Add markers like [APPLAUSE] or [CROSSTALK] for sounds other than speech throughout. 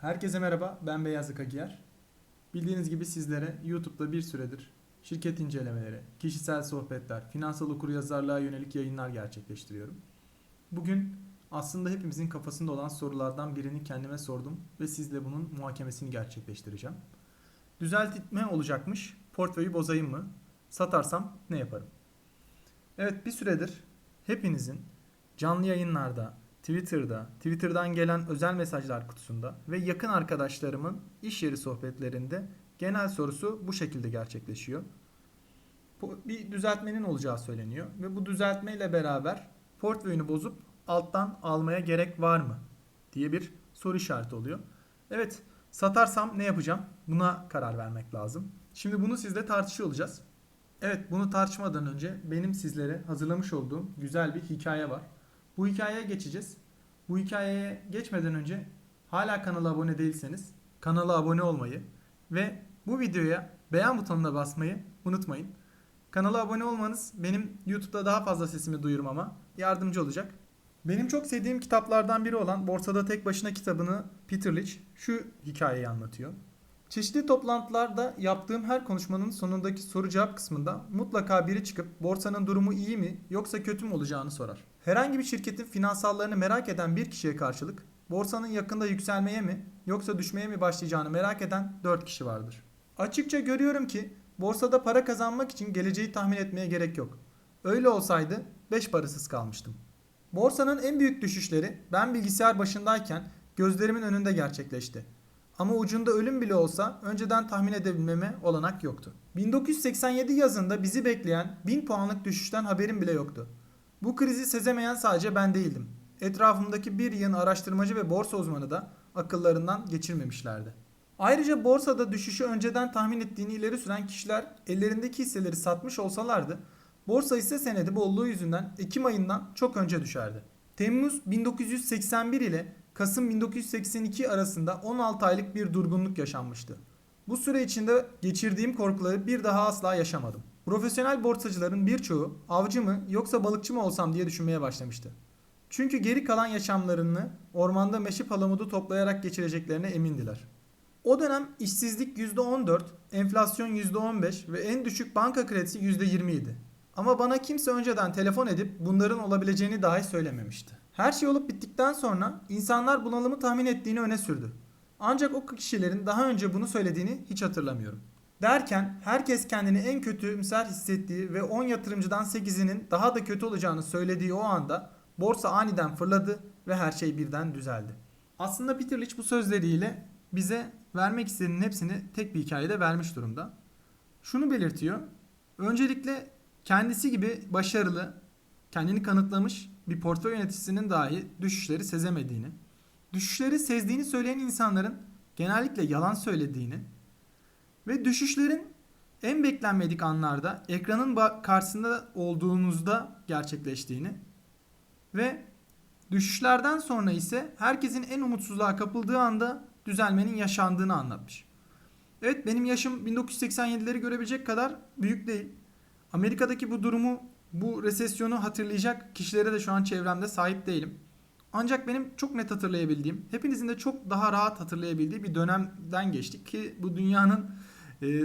Herkese merhaba, ben Beyaz Akagiyer. Bildiğiniz gibi sizlere YouTube'da bir süredir şirket incelemeleri, kişisel sohbetler, finansal okuryazarlığa yönelik yayınlar gerçekleştiriyorum. Bugün aslında hepimizin kafasında olan sorulardan birini kendime sordum ve sizle bunun muhakemesini gerçekleştireceğim. Düzeltme olacakmış, portföyü bozayım mı? Satarsam ne yaparım? Evet bir süredir hepinizin canlı yayınlarda, Twitter'da, Twitter'dan gelen özel mesajlar kutusunda ve yakın arkadaşlarımın iş yeri sohbetlerinde genel sorusu bu şekilde gerçekleşiyor. Bu- Bir düzeltmenin olacağı söyleniyor ve bu düzeltmeyle beraber portföyünü bozup alttan almaya gerek var mı diye bir soru işareti oluyor. Evet, satarsam ne yapacağım? Buna karar vermek lazım. Şimdi bunu sizle tartışıyor olacağız. Evet, bunu tartışmadan önce benim sizlere hazırlamış olduğum güzel bir hikaye var. Bu hikayeye geçeceğiz. Bu hikayeye geçmeden önce hala kanala abone değilseniz kanala abone olmayı ve bu videoya beğen butonuna basmayı unutmayın. Kanala abone olmanız benim YouTube'da daha fazla sesimi duyurmama yardımcı olacak. Benim çok sevdiğim kitaplardan biri olan Borsada Tek Başına kitabını Peter Lynch şu hikayeyi anlatıyor. Çeşitli toplantılarda yaptığım her konuşmanın sonundaki soru cevap kısmında mutlaka biri çıkıp borsanın durumu iyi mi yoksa kötü mü olacağını sorar. Herhangi bir şirketin finansallarını merak eden bir kişiye karşılık borsanın yakında yükselmeye mi yoksa düşmeye mi başlayacağını merak eden 4 kişi vardır. Açıkça görüyorum ki borsada para kazanmak için geleceği tahmin etmeye gerek yok. Öyle olsaydı 5 parasız kalmıştım. Borsanın en büyük düşüşleri ben bilgisayar başındayken gözlerimin önünde gerçekleşti. Ama ucunda ölüm bile olsa önceden tahmin edebilmeme olanak yoktu. 1987 yazında bizi bekleyen 1000 puanlık düşüşten haberim bile yoktu. Bu krizi sezemeyen sadece ben değildim. Etrafımdaki bir yığın araştırmacı ve borsa uzmanı da akıllarından geçirmemişlerdi. Ayrıca borsada düşüşü önceden tahmin ettiğini ileri süren kişiler ellerindeki hisseleri satmış olsalardı, borsa hisse senedi bolluğu yüzünden Ekim ayından çok önce düşerdi. Temmuz 1981 ile Kasım 1982 arasında 16 aylık bir durgunluk yaşanmıştı. Bu süre içinde geçirdiğim korkuları bir daha asla yaşamadım. Profesyonel borsacıların birçoğu avcı mı yoksa balıkçı mı olsam diye düşünmeye başlamıştı. Çünkü geri kalan yaşamlarını ormanda meşe palamudu toplayarak geçireceklerine emindiler. O dönem işsizlik %14, enflasyon %15 ve en düşük banka kredisi %20 idi. Ama bana kimse önceden telefon edip bunların olabileceğini dahi söylememişti. Her şey olup bittikten sonra insanlar bunalımı tahmin ettiğini öne sürdü. Ancak o kişilerin daha önce bunu söylediğini hiç hatırlamıyorum. Derken herkes kendini en kötümser hissettiği ve 10 yatırımcıdan 8'inin daha da kötü olacağını söylediği o anda borsa aniden fırladı ve her şey birden düzeldi. Aslında Peter Lynch bu sözleriyle bize vermek istediğinin hepsini tek bir hikayede vermiş durumda. Şunu belirtiyor. Öncelikle kendisi gibi başarılı, kendini kanıtlamış bir portföy yöneticisinin dahi düşüşleri sezemediğini, düşüşleri sezdiğini söyleyen insanların genellikle yalan söylediğini ve düşüşlerin en beklenmedik anlarda ekranın karşısında olduğunuzda gerçekleştiğini ve düşüşlerden sonra ise herkesin en umutsuzluğa kapıldığı anda düzelmenin yaşandığını anlatmış. Evet benim yaşım 1987'leri görebilecek kadar büyük değil. Amerika'daki bu durumu, bu resesyonu hatırlayacak kişilere de şu an çevremde sahip değilim. Ancak benim çok net hatırlayabildiğim, hepinizin de çok daha rahat hatırlayabildiği bir dönemden geçtik ki bu dünyanın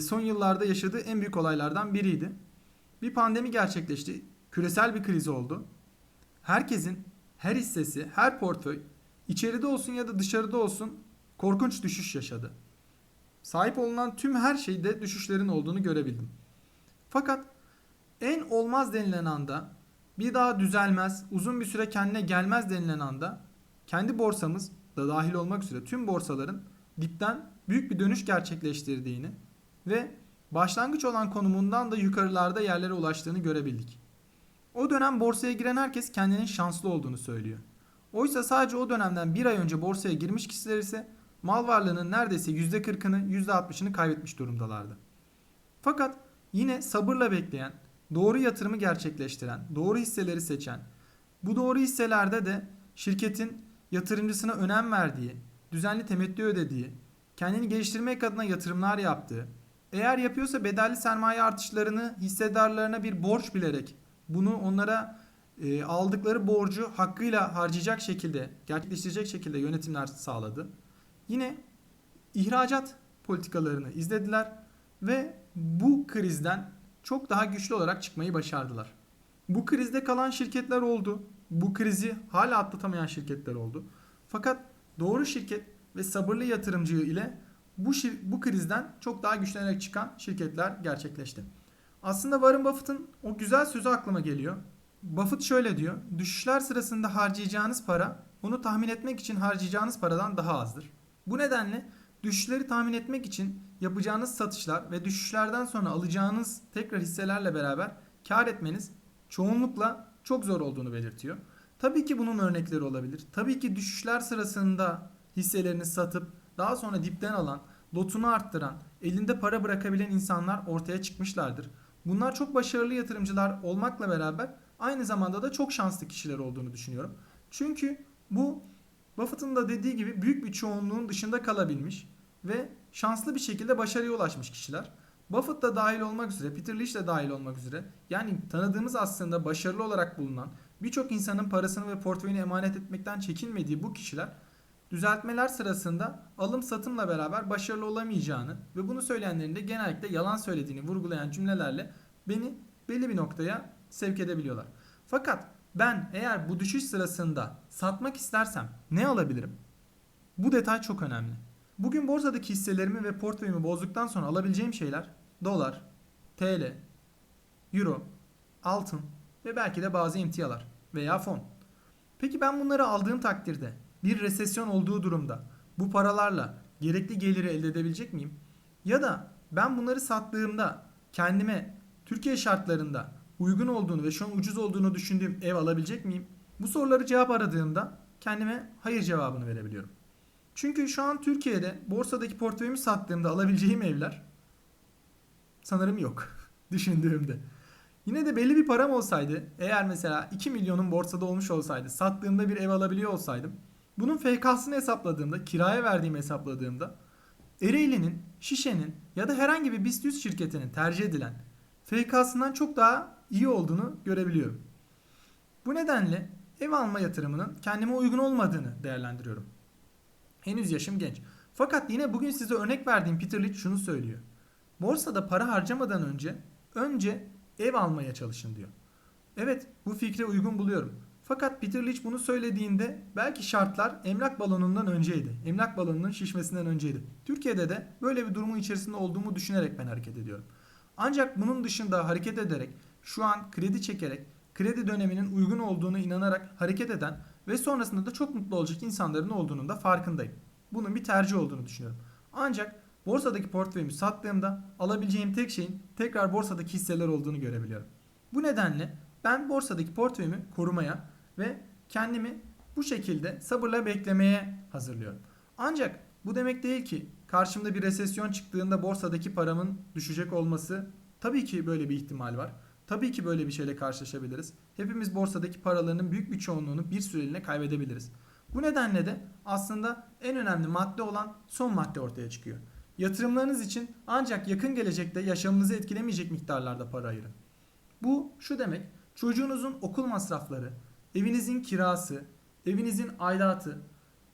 son yıllarda yaşadığı en büyük olaylardan biriydi. Bir pandemi gerçekleşti. Küresel bir kriz oldu. Herkesin, her hissesi, her portföy içeride olsun ya da dışarıda olsun korkunç düşüş yaşadı. Sahip olunan tüm her şeyde düşüşlerin olduğunu görebildim. Fakat en olmaz denilen anda bir daha düzelmez, uzun bir süre kendine gelmez denilen anda kendi borsamız da dahil olmak üzere tüm borsaların dipten büyük bir dönüş gerçekleştirdiğini ve başlangıç olan konumundan da yukarılarda yerlere ulaştığını görebildik. O dönem borsaya giren herkes kendinin şanslı olduğunu söylüyor. Oysa sadece o dönemden bir ay önce borsaya girmiş kişiler ise mal varlığının neredeyse %40'ını %60'ını kaybetmiş durumdalardı. Fakat yine sabırla bekleyen, doğru yatırımı gerçekleştiren, doğru hisseleri seçen, bu doğru hisselerde de şirketin yatırımcısına önem verdiği, düzenli temettü ödediği, kendini geliştirmek adına yatırımlar yaptığı, eğer yapıyorsa bedelli sermaye artışlarını hissedarlarına bir borç bilerek bunu onlara e, aldıkları borcu hakkıyla harcayacak şekilde, gerçekleştirecek şekilde yönetimler sağladı. yine ihracat politikalarını izlediler ve bu krizden çok daha güçlü olarak çıkmayı başardılar. Bu krizde kalan şirketler oldu. Bu krizi hala atlatamayan şirketler oldu. Fakat doğru şirket ve sabırlı yatırımcı ile bu şir- bu krizden çok daha güçlenerek çıkan şirketler gerçekleşti. Aslında Warren Buffett'ın o güzel sözü aklıma geliyor. Buffett şöyle diyor. Düşüşler sırasında harcayacağınız para onu tahmin etmek için harcayacağınız paradan daha azdır. Bu nedenle düşüşleri tahmin etmek için yapacağınız satışlar ve düşüşlerden sonra alacağınız tekrar hisselerle beraber kar etmeniz çoğunlukla çok zor olduğunu belirtiyor. Tabii ki bunun örnekleri olabilir. Tabii ki düşüşler sırasında hisselerini satıp daha sonra dipten alan, lotunu arttıran, elinde para bırakabilen insanlar ortaya çıkmışlardır. Bunlar çok başarılı yatırımcılar olmakla beraber aynı zamanda da çok şanslı kişiler olduğunu düşünüyorum. Çünkü bu Buffett'ın da dediği gibi büyük bir çoğunluğun dışında kalabilmiş ve şanslı bir şekilde başarıya ulaşmış kişiler. Buffett da dahil olmak üzere, Peter Lynch de dahil olmak üzere yani tanıdığımız aslında başarılı olarak bulunan birçok insanın parasını ve portföyünü emanet etmekten çekinmediği bu kişiler düzeltmeler sırasında alım satımla beraber başarılı olamayacağını ve bunu söyleyenlerin de genellikle yalan söylediğini vurgulayan cümlelerle beni belli bir noktaya sevk edebiliyorlar. Fakat ben eğer bu düşüş sırasında satmak istersem ne alabilirim? Bu detay çok önemli. Bugün borsadaki hisselerimi ve portföyümü bozduktan sonra alabileceğim şeyler dolar, TL, euro, altın ve belki de bazı emtialar veya fon. Peki ben bunları aldığım takdirde bir resesyon olduğu durumda bu paralarla gerekli geliri elde edebilecek miyim? Ya da ben bunları sattığımda kendime Türkiye şartlarında uygun olduğunu ve şu an ucuz olduğunu düşündüğüm ev alabilecek miyim? Bu soruları cevap aradığımda kendime hayır cevabını verebiliyorum. Çünkü şu an Türkiye'de borsadaki portföyümü sattığımda alabileceğim evler sanırım yok [LAUGHS] düşündüğümde. Yine de belli bir param olsaydı eğer mesela 2 milyonun borsada olmuş olsaydı sattığımda bir ev alabiliyor olsaydım bunun FK'sını hesapladığımda kiraya verdiğimi hesapladığımda Ereğli'nin, Şişe'nin ya da herhangi bir BIST 100 şirketinin tercih edilen FK'sından çok daha iyi olduğunu görebiliyorum. Bu nedenle ev alma yatırımının kendime uygun olmadığını değerlendiriyorum. Henüz yaşım genç. Fakat yine bugün size örnek verdiğim Peter Lynch şunu söylüyor. Borsada para harcamadan önce önce ev almaya çalışın diyor. Evet bu fikre uygun buluyorum. Fakat Peter Lynch bunu söylediğinde belki şartlar emlak balonundan önceydi. Emlak balonunun şişmesinden önceydi. Türkiye'de de böyle bir durumun içerisinde olduğumu düşünerek ben hareket ediyorum. Ancak bunun dışında hareket ederek şu an kredi çekerek kredi döneminin uygun olduğunu inanarak hareket eden ve sonrasında da çok mutlu olacak insanların olduğunun da farkındayım. Bunun bir tercih olduğunu düşünüyorum. Ancak borsadaki portföyümü sattığımda alabileceğim tek şeyin tekrar borsadaki hisseler olduğunu görebiliyorum. Bu nedenle ben borsadaki portföyümü korumaya ve kendimi bu şekilde sabırla beklemeye hazırlıyorum. Ancak bu demek değil ki karşımda bir resesyon çıktığında borsadaki paramın düşecek olması tabii ki böyle bir ihtimal var. Tabii ki böyle bir şeyle karşılaşabiliriz. Hepimiz borsadaki paralarının büyük bir çoğunluğunu bir süreliğine kaybedebiliriz. Bu nedenle de aslında en önemli madde olan son madde ortaya çıkıyor. Yatırımlarınız için ancak yakın gelecekte yaşamınızı etkilemeyecek miktarlarda para ayırın. Bu şu demek, çocuğunuzun okul masrafları, evinizin kirası, evinizin aidatı,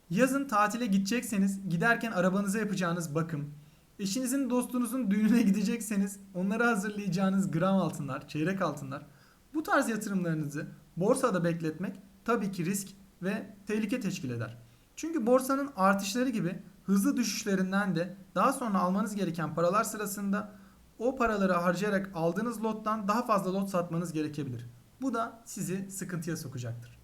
yazın tatile gidecekseniz giderken arabanıza yapacağınız bakım, eşinizin dostunuzun düğününe gidecekseniz onlara hazırlayacağınız gram altınlar, çeyrek altınlar, bu tarz yatırımlarınızı borsada bekletmek tabii ki risk ve tehlike teşkil eder. Çünkü borsanın artışları gibi hızlı düşüşlerinden de daha sonra almanız gereken paralar sırasında o paraları harcayarak aldığınız lottan daha fazla lot satmanız gerekebilir. Bu da sizi sıkıntıya sokacaktır.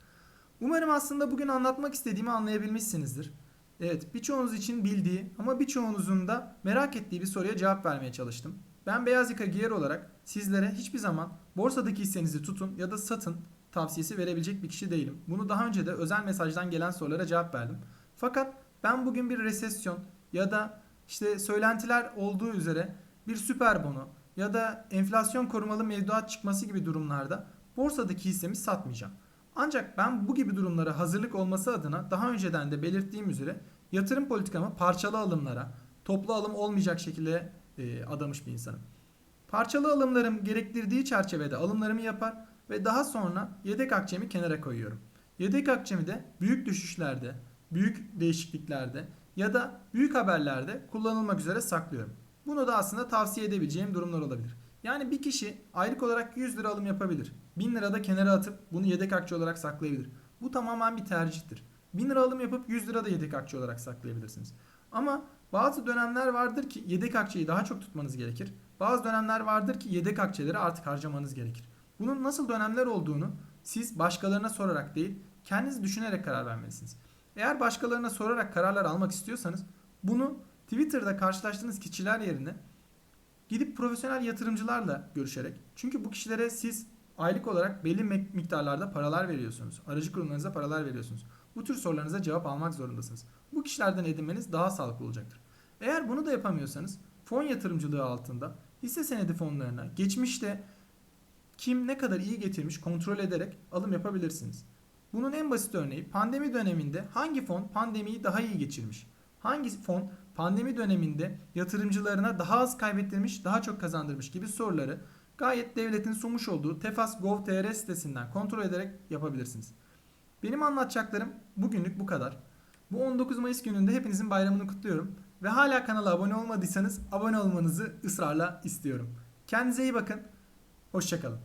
Umarım aslında bugün anlatmak istediğimi anlayabilmişsinizdir. Evet birçoğunuz için bildiği ama birçoğunuzun da merak ettiği bir soruya cevap vermeye çalıştım. Ben Beyaz Yaka Giyer olarak sizlere hiçbir zaman borsadaki hissenizi tutun ya da satın tavsiyesi verebilecek bir kişi değilim. Bunu daha önce de özel mesajdan gelen sorulara cevap verdim. Fakat ben bugün bir resesyon ya da işte söylentiler olduğu üzere bir süper bono ya da enflasyon korumalı mevduat çıkması gibi durumlarda borsadaki hissemi satmayacağım. Ancak ben bu gibi durumlara hazırlık olması adına daha önceden de belirttiğim üzere yatırım politikamı parçalı alımlara, toplu alım olmayacak şekilde e, adamış bir insanım. Parçalı alımlarım gerektirdiği çerçevede alımlarımı yapar ve daha sonra yedek akçemi kenara koyuyorum. Yedek akçemi de büyük düşüşlerde, büyük değişikliklerde ya da büyük haberlerde kullanılmak üzere saklıyorum. Bunu da aslında tavsiye edebileceğim durumlar olabilir. Yani bir kişi aylık olarak 100 lira alım yapabilir. 1000 lira da kenara atıp bunu yedek akçe olarak saklayabilir. Bu tamamen bir tercihtir. 1000 lira alım yapıp 100 lira da yedek akçe olarak saklayabilirsiniz. Ama bazı dönemler vardır ki yedek akçeyi daha çok tutmanız gerekir. Bazı dönemler vardır ki yedek akçeleri artık harcamanız gerekir. Bunun nasıl dönemler olduğunu siz başkalarına sorarak değil, kendiniz düşünerek karar vermelisiniz. Eğer başkalarına sorarak kararlar almak istiyorsanız bunu Twitter'da karşılaştığınız kişiler yerine gidip profesyonel yatırımcılarla görüşerek çünkü bu kişilere siz aylık olarak belli miktarlarda paralar veriyorsunuz. Aracı kurumlarınıza paralar veriyorsunuz. Bu tür sorularınıza cevap almak zorundasınız. Bu kişilerden edinmeniz daha sağlıklı olacaktır. Eğer bunu da yapamıyorsanız fon yatırımcılığı altında hisse senedi fonlarına geçmişte kim ne kadar iyi getirmiş kontrol ederek alım yapabilirsiniz. Bunun en basit örneği pandemi döneminde hangi fon pandemiyi daha iyi geçirmiş? Hangi fon pandemi döneminde yatırımcılarına daha az kaybettirmiş, daha çok kazandırmış gibi soruları gayet devletin sunmuş olduğu Tefas.gov.tr sitesinden kontrol ederek yapabilirsiniz. Benim anlatacaklarım bugünlük bu kadar. Bu 19 Mayıs gününde hepinizin bayramını kutluyorum ve hala kanala abone olmadıysanız abone olmanızı ısrarla istiyorum. Kendinize iyi bakın. Hoşçakalın.